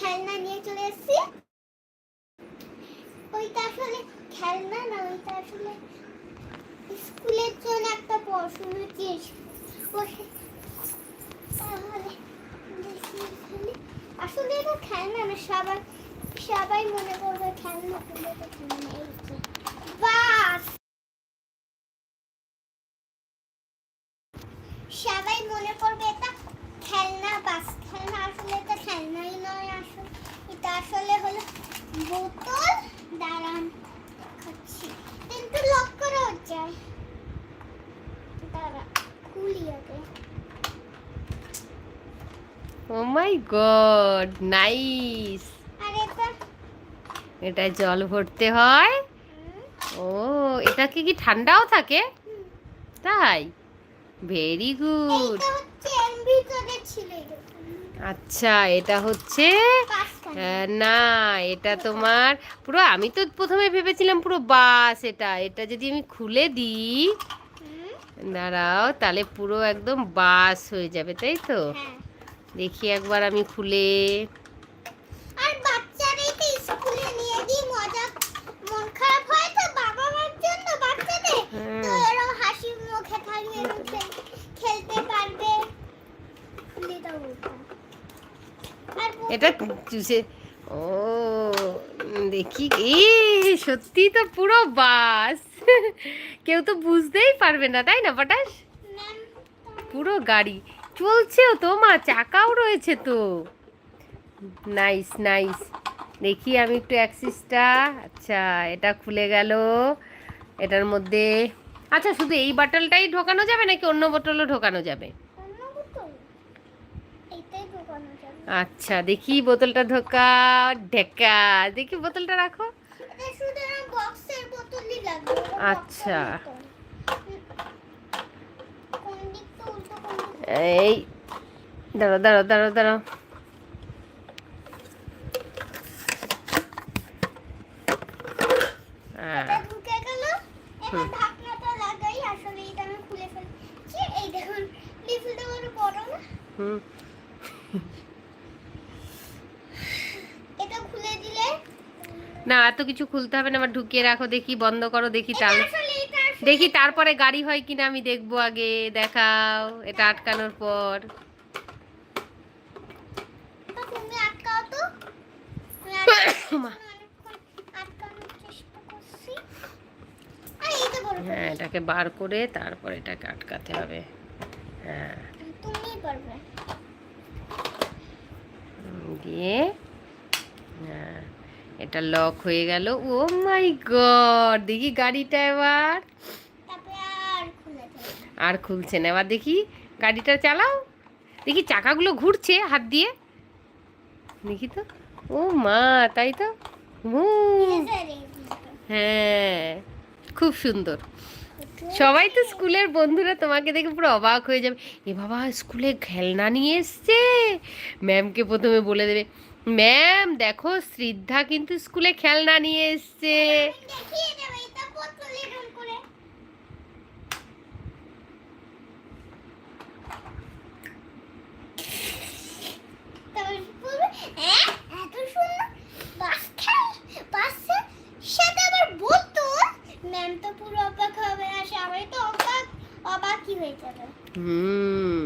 খেলনা নিয়ে চলে এসেছি। ওইটা আসলে খেলনা না, ওইটা আসলে স্কুলের জন্য একটা পড়াশোনার জিনিস। তাহলে আসলে এটা খেলনা না সবাই সবাই মনে করবে খেলনা এটা খেলনা, এই বাস! সবাই মনে করবে এটা খেলনা, বাস। খেলনা আসলে এটা খেলনাই নয় আসলে। এটা আসলে হলো বোতল। দাঁড়ান খাচ্ছি কিন্তু লক করা যায় দাঁড়া খুলি আগে। ও মাই গড নাইস আর এটা? এটা জল ভরতে হয়। ও এটা কি কি ঠান্ডাও থাকে? তাই? ভেরি গুড এর ভিতরে ছিল এরকম। আচ্ছা এটা হচ্ছে না এটা তোমার পুরো আমি তো প্রথমে ভেবেছিলাম পুরো বাস এটা। এটা যদি আমি খুলে দিই দাঁড়াও তাহলে পুরো একদম বাস হয়ে যাবে তাই তো? হ্যাঁ। দেখি একবার আমি খুলে। হয় খেল- খেলতে পারবে খুলে দাও ওটা। আর ব- এটা চুষে, ও, দেখি, এ, সত্যি তো পুরো বাস। কেউ তো বুঝতেই পারবে না, তাই না, পটাশ? পুরো গাড়ি। চলছেও তো, মা, চাকাও রয়েছে তো। Nice nice. দেখি আমি একটু অ্যাক্সিসটা। আচ্ছা এটা খুলে গেল। এটার মধ্যে আচ্ছা শুধু এই বাটলটাই ঢোকানো যাবে নাকি অন্য বোতলও ঢোকানো যাবে অন্য বোতল? এইটাই ঢোকানো যাবে। আচ্ছা দেখি বোতলটা ঢোকা ঢেকা দেখি বোতলটা রাখো। আচ্ছা। এই দাঁড়ো দাঁড়ো দাঁড়ো লাগবে, ওটা বক্সের আচ্ছা। বোতল। কোন দিকটা উল্টো কোন দিকটা এই দাঁড়াও দাঁড়াও দাঁড়াও দাঁড়াও হ্যাঁ এটা ঢুকে গেল এবার হুম। ঢাকনাটা লাগাই আসলে এটা আমি খুলে ফেলছি এই দেখুন লিফলটা বড় বড় না হুম এটা খুলে দিলে না এত কিছু খুলতে হবে না আবার ঢুকিয়ে রাখো দেখি বন্ধ করো দেখি তার দেখি তারপরে গাড়ি হয় কিনা আমি দেখব আগে দেখাও এটা আটকানোর পর। হ্যাঁ এটাকে বার করে তারপর এটাকে আটকাতে হবে। হ্যাঁ। দিয়ে এটা লক হয়ে গেল। ও মাই গড দেখি গাড়িটা এবার। আর খুলছে না। এবার দেখি গাড়িটা চালাও। দেখি চাকাগুলো ঘুরছে হাত দিয়ে। দেখি তো। ও মা তাই তো? হ্যাঁ খুব সুন্দর। সবাই তো স্কুলের বন্ধুরা তোমাকে দেখে পুরো অবাক হয়ে যাবে। এ বাবা স্কুলে খেলনা নিয়ে এসছে? ম্যামকে প্রথমে বলে দেবে। ম্যাম দেখো শ্রদ্ধা কিন্তু স্কুলে খেলনা নিয়ে এসছে। দেখিয়ে দেবে এটা বোতল এরকম করে তারপর বলবে, "অ্যাঁ, এত সুন্দর বাস খেল বাসে সাথে আবার বোতল ম্যাম তো পুরো অবাক হবে আর সবাই তো অবাক অবাকই হয়ে যাবে হুম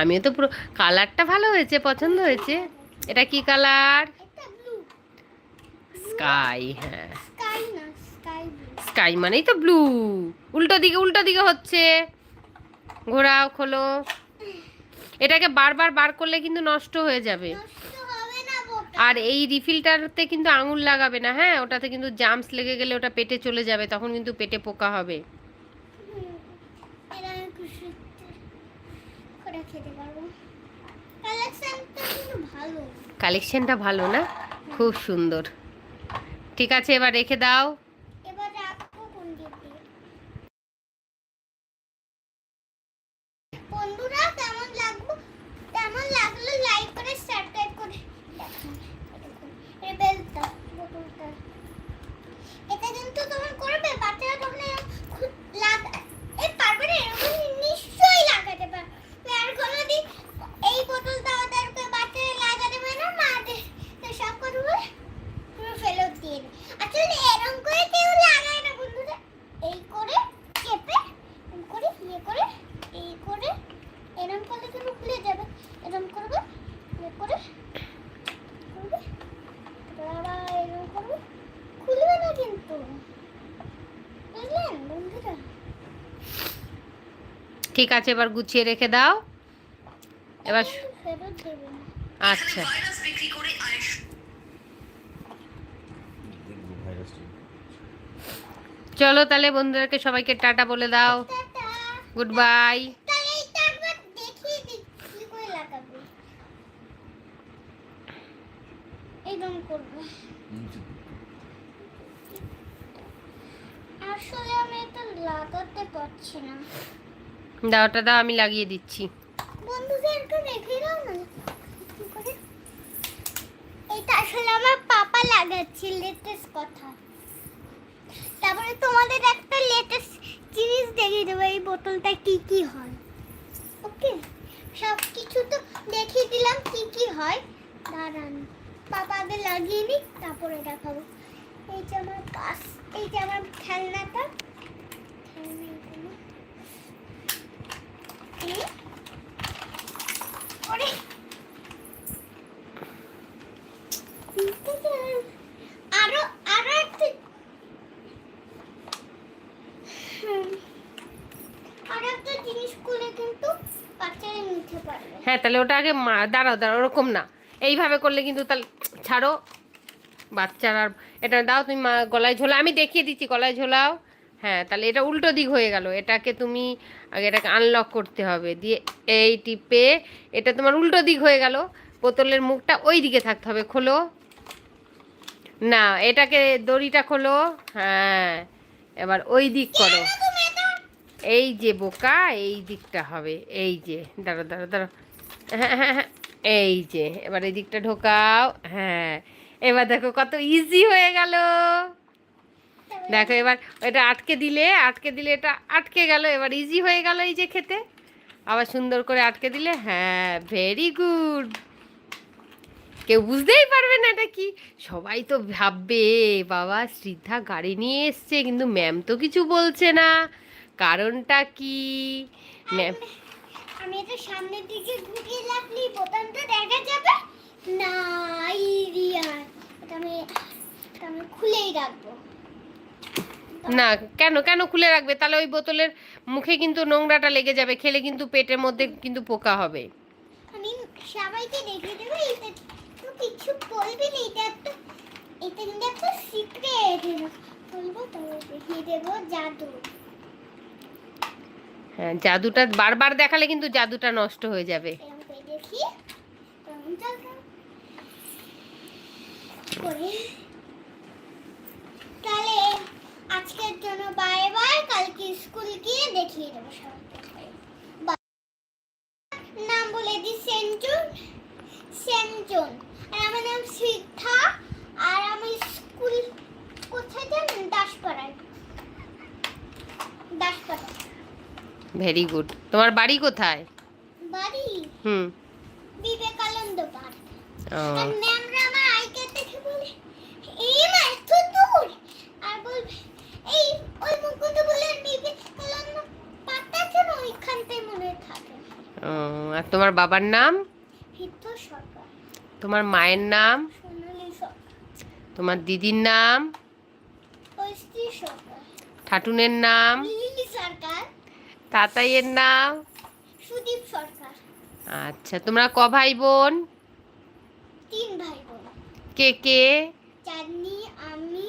আমিও তো পুরো কালারটা ভালো হয়েছে পছন্দ হয়েছে। এটা কি কালার? স্কাই হ্যাঁ। স্কাই মানেই তো ব্লু উল্টো দিকে উল্টো দিকে হচ্ছে। ঘোরাও খোলো। এটাকে বারবার বার করলে কিন্তু নষ্ট হয়ে যাবে। আর এই রিফিলটাতে কিন্তু আঙুল লাগাবে না হ্যাঁ? ওটাতে কিন্তু জাম্পস লেগে গেলে ওটা পেটে চলে যাবে তখন কিন্তু পেটে পোকা হবে। খেতে পারব। কালেকশনটা ভালো না? খুব সুন্দর। ঠিক আছে এবার রেখে দাও এবার রাখব কোন দিক দিয়ে বন্ধুরা কেমন লাগল কেমন লাগল লাইক করে সাবস্ক্রাইব করে দেখুন এই বেলটা বোতলটা এটা কিন্তু তোমার করবে বাচ্চারা যখন এরকম খুব লাগা এই পারবে না এরকম নিশ্চয়ই লাগাতে পারবে আর কোনোদিন এই বোতলটা ওদেরকে বাচ্চারা লাগাতে পারে না মাদের ঠিক আছে, এবার গুছিয়ে রেখে দাও। এবার আচ্ছা। চলো তাহলে বন্ধুদেরকে সবাইকে টাটা বলে দাও। গুড বাই আসলে আমি এটা লাগাতে পারছি না। দাও ওটা দাও, আমি লাগিয়ে দিচ্ছি। না। এটা আসলে আমার পাপা লাগাচ্ছে লেটেস্ট কথা। তারপরে তোমাদের একটা লেটেস্ট জিনিস দেখিয়ে দেবো, এই হয়। ওকে সব কিছু তো দেখিয়ে দিলাম হয়। দাঁড়ান লাগিয়ে নিই তারপরে দেখাবো। এই যে আমার আমার খেলনাটা। খেলনা এখানে। এই ওরে আরও আরও একটা হুম। আরও একটা জিনিস করলে কিন্তু বাচ্চারা নিতে পারবে হ্যাঁ তাহলে ওটা আগে দাঁড়াও দাঁড়াও, ওরকম না। এইভাবে করলে কিন্তু তাহলে ছাড়ো। বাচ্চারা, এটা দাও, তুমি গলায় ঝোলা আমি দেখিয়ে দিচ্ছি, গলায় ঝোলাও। হ্যাঁ তাহলে এটা উল্টো দিক হয়ে গেল। এটাকে তুমি আগে এটাকে আনলক করতে হবে। দিয়ে এই টিপে এটা তোমার উল্টো দিক হয়ে গেল। বোতলের মুখটা ওই দিকে থাকতে হবে, খোলো। না, এটাকে দড়িটা খোলো। হ্যাঁ এবার ওই দিক করো। এই যে বোকা, এই দিকটা হবে। এই যে দাঁড়ো দাঁড়ো দাঁড়ো হ্যাঁ হ্যাঁ হ্যাঁ এই যে, এবার এই দিকটা ঢোকাও। হ্যাঁ এবার দেখো কত ইজি হয়ে গেল। দেখো এবার এটা আটকে দিলে আটকে দিলে এটা আটকে গেল এবার ইজি হয়ে গেল এই যে খেতে। আবার সুন্দর করে আটকে দিলে হ্যাঁ ভেরি গুড কেউ বুঝতেই পারবে না এটা কি। সবাই তো ভাববে বাবা শ্রদ্ধা গাড়ি নিয়ে এসছে কিন্তু ম্যাম তো কিছু বলছে না। কারণটা কি? ম্যাম আমি এটা সামনের দিকে ঘুরিয়ে রাখলি বোতামটা দেখা যাবে? না ইরিয়া আমি আমি খুলেই রাখব। না কেন কেন খুলে রাখবে? তাহলে ওই বোতলের মুখে কিন্তু নোংরাটা লেগে যাবে খেলে কিন্তু পেটের মধ্যে কিন্তু পোকা হবে। আমি সবাইকে দেখিয়ে দেবো এটা তো কিছু বলবি না এটা একটা এটা কিন্তু একটা সিক্রেট বলব তবে দেখিয়ে দেবো জাদু। হ্যাঁ জাদুটা বারবার দেখালে কিন্তু জাদুটা নষ্ট হয়ে যাবে। দেখি তাহলে আজকের জন্য বাই বাই কালকে স্কুল গিয়ে দেখিয়ে দেবো সবাইকে নাম বলে দি সেন্টুন। সেন্টুন। আর আমার নাম সিদ্ধা। আর আমি স্কুল কোথায় জানেন? দাসপাড়ায়। দাসপাড়া ভেরি গুড তোমার বাড়ি কোথায়? বাড়ি? হুম। বিবেকানন্দ পার্ক। আর ম্যামরা আমার আইকে দেখে বলে এই মা এত দূর আর বলবে এই ওই মুকুট বলে বিবেকানন্দ পাতা কেন ওইখানটায় মনে হয় থাকে ও, আর তোমার বাবার নাম? তোমার মায়ের নাম? তোমার দিদির নাম? ঠাটুনের নাম? তাতাইয়ের নাম? সুদীপ সরকার। আচ্ছা তোমরা ক ভাই বোন তিন ভাই বোন কে কে? চাঁদনি আমি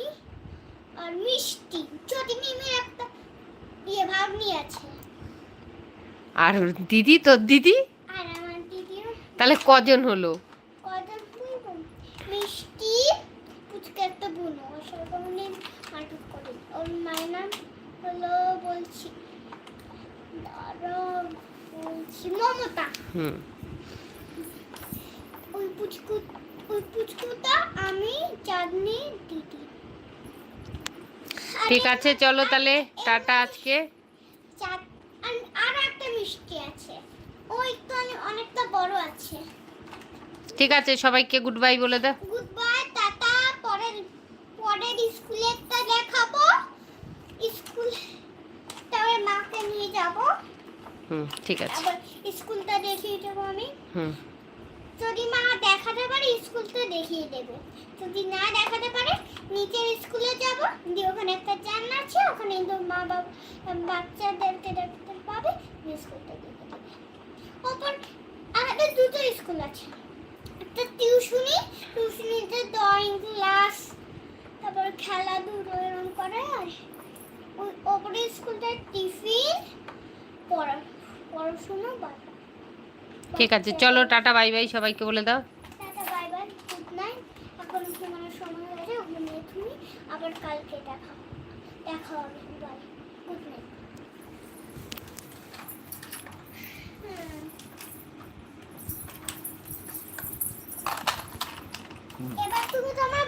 আর মিষ্টি। ছোট মিমির একটা ভাবনি আছে। আর দিদি তোর দিদি? তাহলে কজন হলো? মিষ্টি পুচকে একটা বোন। ওর সাথে আমি নাটক করি। ওর মায়ের নাম হলো বলছি বলছি মমতা। হুম। ওই পুচকু ওই পুচকুটা আমি চাঁদনি দিদি। ঠিক আছে চলো তাহলে টাটা আজকে। আর একটা মিষ্টি আছে। ও একটু অনে- অনেকটা বড় আছে। ঠিক আছে সবাইকে গুড বাই বলে দাও গুড বাই টাটা পরের পরের স্কুলে একটা দেখাবো। স্কুল তবে মাকে নিয়ে যাব। হুম ঠিক আছে। আবার স্কুলটা দেখিয়ে দেবো আমি। হুম। যদি মা দেখাতে পারে স্কুলটা দেখিয়ে দেবে। যদি না দেখাতে পারে নিচের স্কুলে যাব। দিয়ে ওখানে একটা জানলা আছে ওখানে মা বাবা বাচ্চাদেরকে দেখতে পাবে স্কুল অপর আমাদের দুটো স্কুল আছে। একটা টিউশনি টিউশনিতে ড্রয়িং ক্লাস তারপর খেলাধুলো এরকম করে আর ওই ওপরের স্কুলটা টিফিন পড়া পড়াশোনা ঠিক আছে চলো টাটা বাই বাই সবাইকে বলে দাও। Tata bye bye good night এখন ঘুমানোর সময় হয়েছে ঘুমিয়ে তুমি আবার কালকে দেখা দেখা হবে বাই গুড নাইট এবার তুমি তোমার